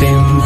been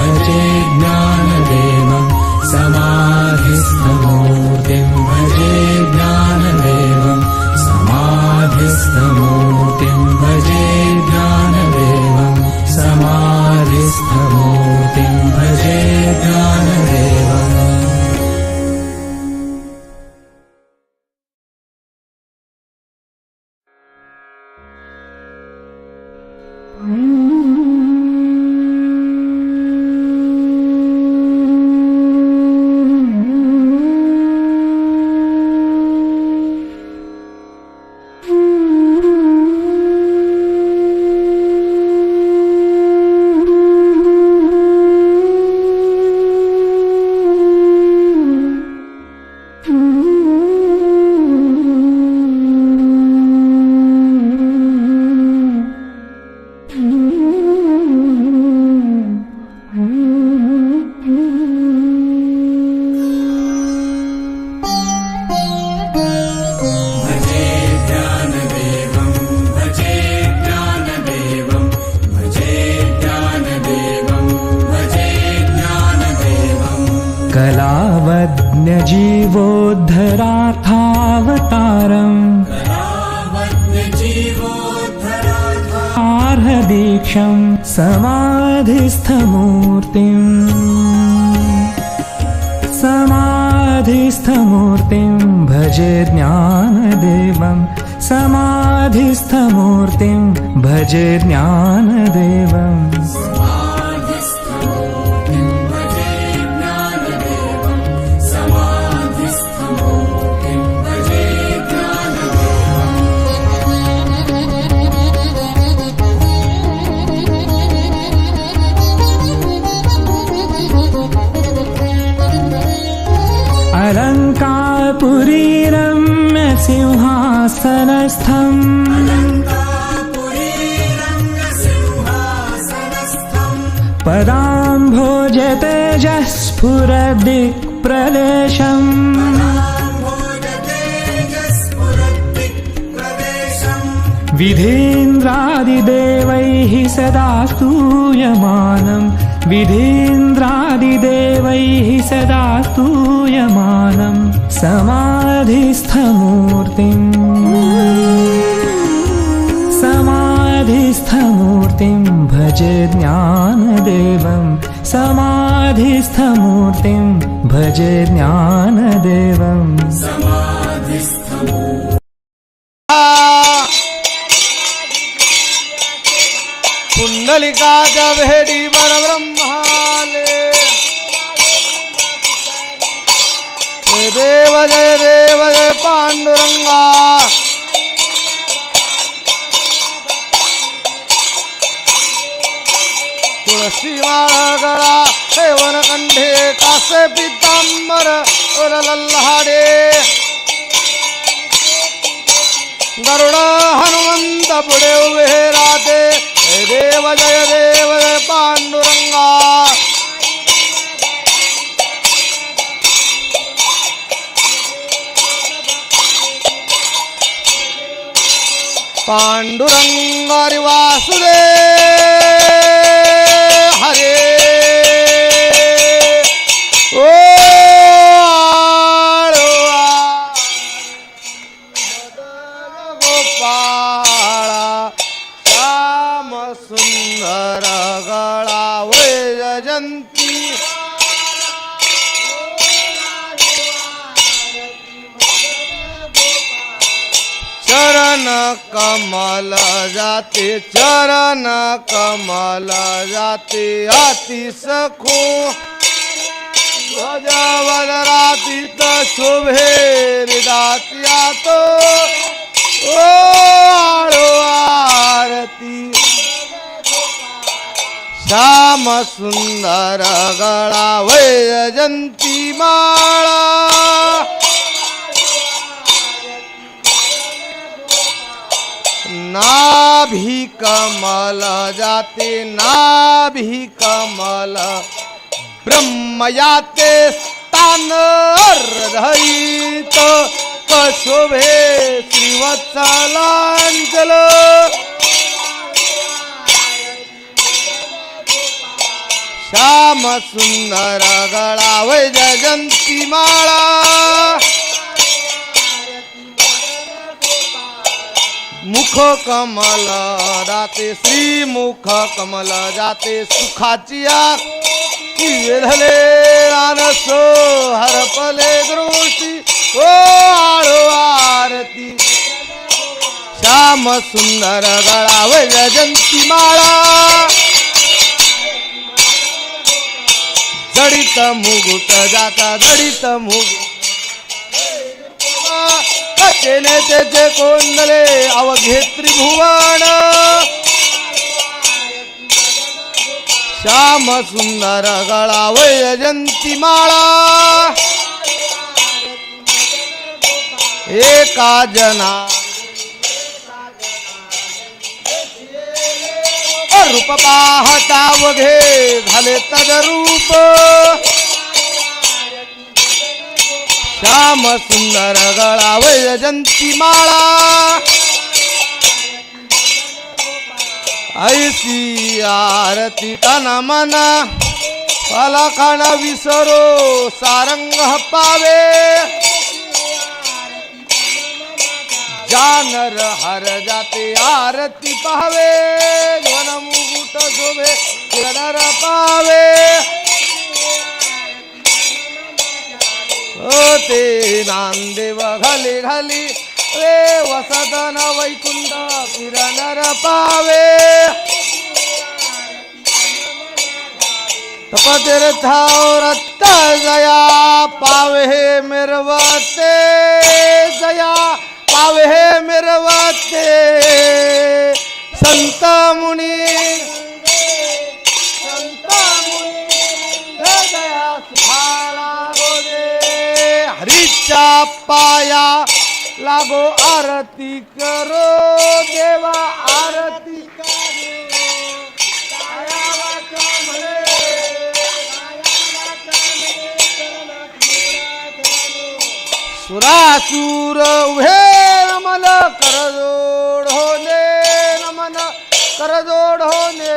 कलावज्ञजीवोद्धरार्थावतारम् आर्हदीक्षं समाधिस्थमूर्तिम् समाधिस्थमूर्तिं भजे ज्ञानदेवं समाधिस्थमूर्तिं भजे ज्ञानदेवम् अलङ्कारपुरीरम्य सिंहासनस्थम्। पदाम्भोजतेजः स्फुरदिक्प्रदेशम् विधीन्द्रादिदेवैः सदा स्तूयमानम् विधीन्द्रादिदेवैः सदा स्तूयमानम् समाधिस्थमूर्तिम्। समाधिस्थमूर्तिं भजे ज्ञानदेवं समाधिस्थमूर्तिं भजे ज्ञानदेवम्। पुण्डलिका च परब्रह्माले जय देव जय पांडुरंगा। तुळशी माळ गळा सेवन कंठे कासे पितांबर लल्हाडे गरुड हनुमंत पुढे उभे राहते। जय देव जय देव जय पांडुरंगा। पांडुरंग वासुदेव हरे। ओ गोपाळा काम सुंदर गळा वैजयंती चरण कमल जाते चरण कमल जाते अति सखो। ध्वजावर शोभे हृदात्या तो ओ आळो आरती। श्याम सुंदर गळा वैजंती माळा। नाभी कमल जाते नाभी कमल। ब्रह्म याते स्थान हृदयित कशोभे श्रीवत्सलांचल श्याम सुंदर गळा वैजयंती माळा। मुख कमल जाते श्री मुख कमल जाते सुखाची की वेधले आनसो हरपले दृष्टी. ओ आळो आरती. श्याम सुंदर गळा वैजयंती माळा. जडित मुगुट जाता जडित मुगुट कचेने त्याचे कोंदले अवघे त्रिभुवन श्याम सुंदर गळा माळा. एका जना. रूप पाहता वघे झाले तदरूप श्याम सुंदर गळा वैजंती माळा ऐसी आरती तन मना पलखण विसरो सारंग पावे जानर हर जाते आरती पावे ध्वन मुकुट शोभे पावे ते नांदेव घाली घाली. रे वसदन वैकुंठ फिरणार पावे. तपतीर्थावरत्त जया पावे हे मिरवते जया. पावे हे मिर पाया लागो आरती करो देवा आरती सुरासूर उभे नमन करजोड होने नमन करजोड होने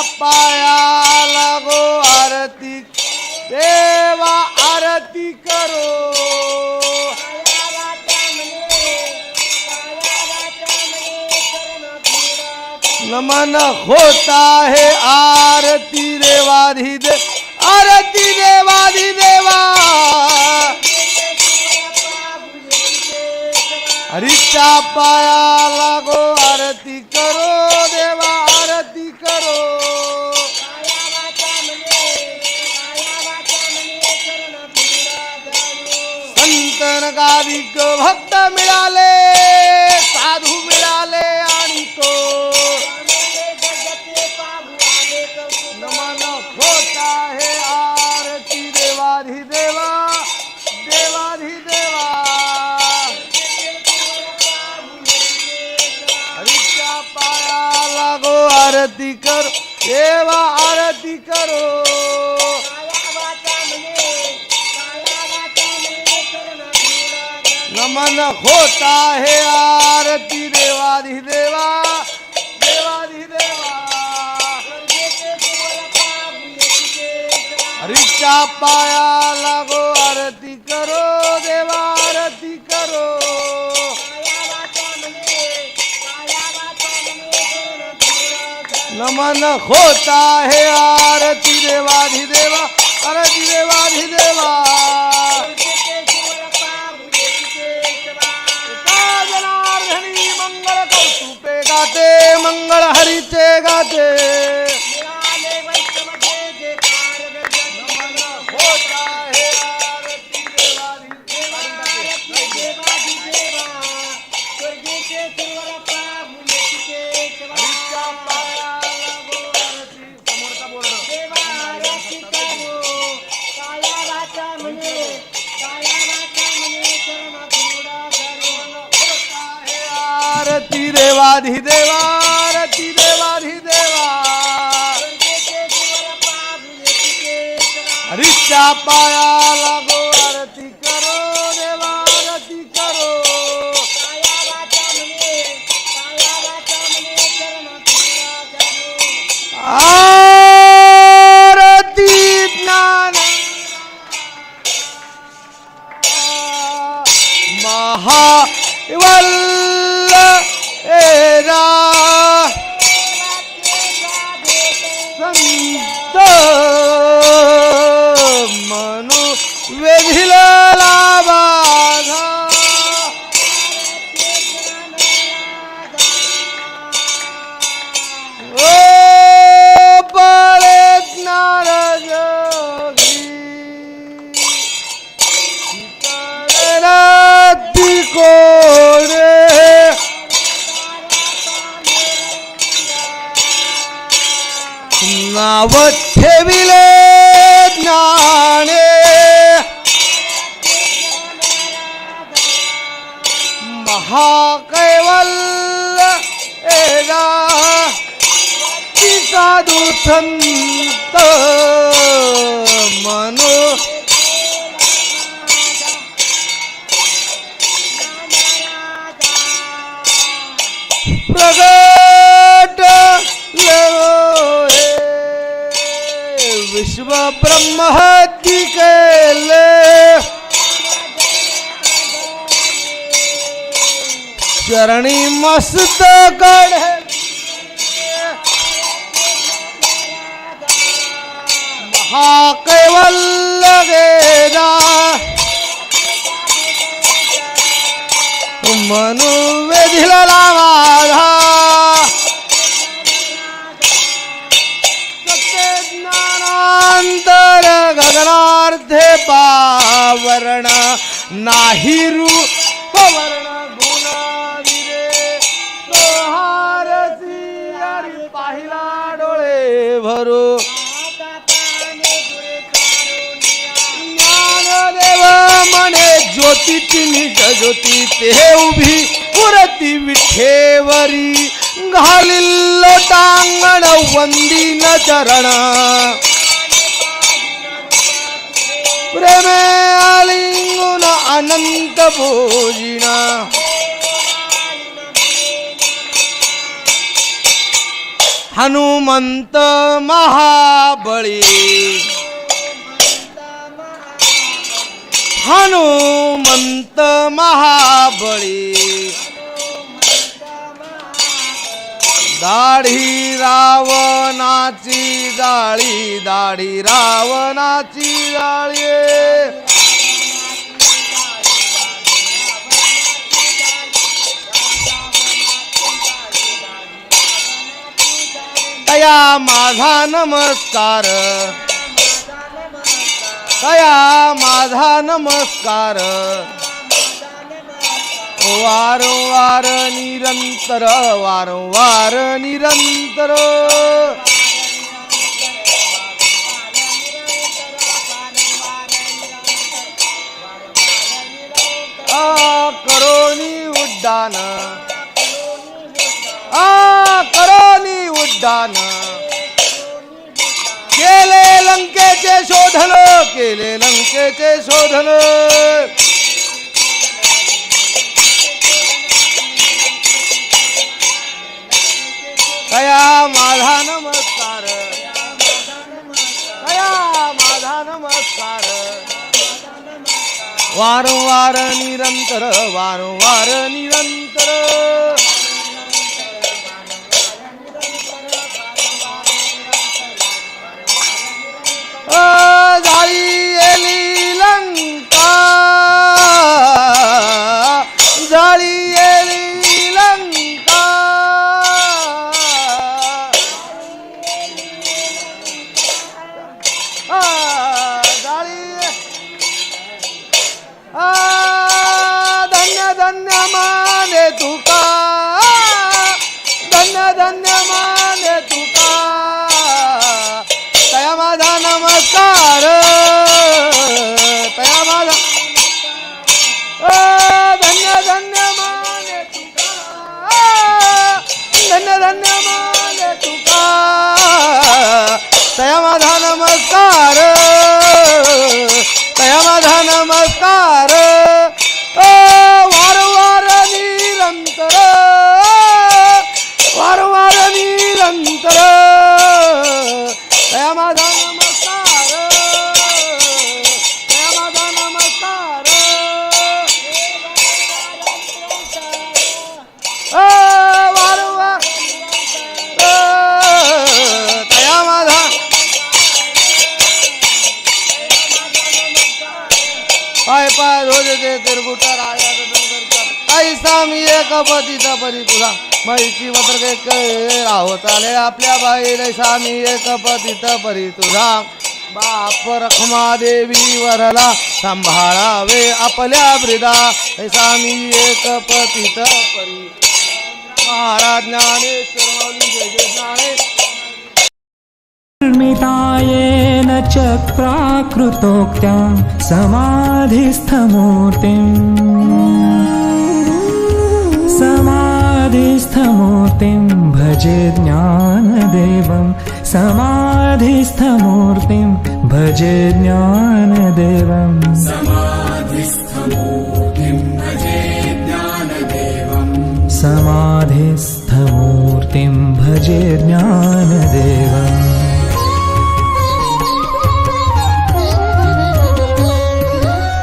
पाया लागो आरती. देवा आरती करो. नमन होता है आरती देवाधि दे आरती देवाधि देवा हरिचा पाया लागो संतन गाविक भक्त मिळाले साधू मिळाले आणि तो. नमन होता आहे आरती देवाधी देवा देवाधी देवा हरीच्या पाया लागो आरती कर देवा. मन होता है आरती देवाधि देवा देवाधि देवा हरीच्या पाया लागो आरती करो देवा आरती करो। नमन होता है आरती देवाधिदेवा आरती देवाधिदेवा। देवा है आरती हरीच्या पायाला गो हरीच्या पाया गो आरती करो देवा आरती करो. आरती ज्ञान. महावल्ल एरा संत महाकैवल्य साधू संत मनो प्रगट विश्व ब्रह्म केले चरणी मस्त गढ महाकैवल्य गेला मनु वेधिला माझा सत्यज्ञानांतर गगनार्धे पावरण. नाही रूपवर्ण पाहिला डोळे भरू. ज्ञानदेव म्हणे ज्योतीची निज ज्योती ते उभी पुरती विठेवरी. घालील टांगण वंदीन चरण. प्रेमे आलिंगुन अनंत भोजिना. हनुमंत महाबळी। हनुमंत महाबळी। दाढी रावणाची जाळी दाढी रावणाची जाळी। तया माझा नमस्कार. तया माझा नमस्कार. वारंवार निरंतर वारंवार निरंतर. करोनी उड्डाण. आ करोनी उड्डाण. केले लंकेचे शोधन केले लंकेचे शोधन. कया माझा नमस्कार. कया माझा नमस्कार. वारंवार निरंतर वारंवार निरंतर. 在 बाईची म्हैशी मात्र काही राहो चाले आपल्या बाईले सामी एक पतीत परी तुझा. बाप रखमा देवी वरला सांभाळावे आपल्या ब्रिदा सामी एक पतीत परी. महाराज ज्ञाने माऊली जय जय निर्मितायेन चक्राकृतोक्त्या समाधिस्थमूर्तिम्. धिस्थ मूर्तिं भजे ज्ञानदेवं। समाधिस्थ मूर्तिं भजे ज्ञानं समाधिस्थमूर्तिं भजे ज्ञान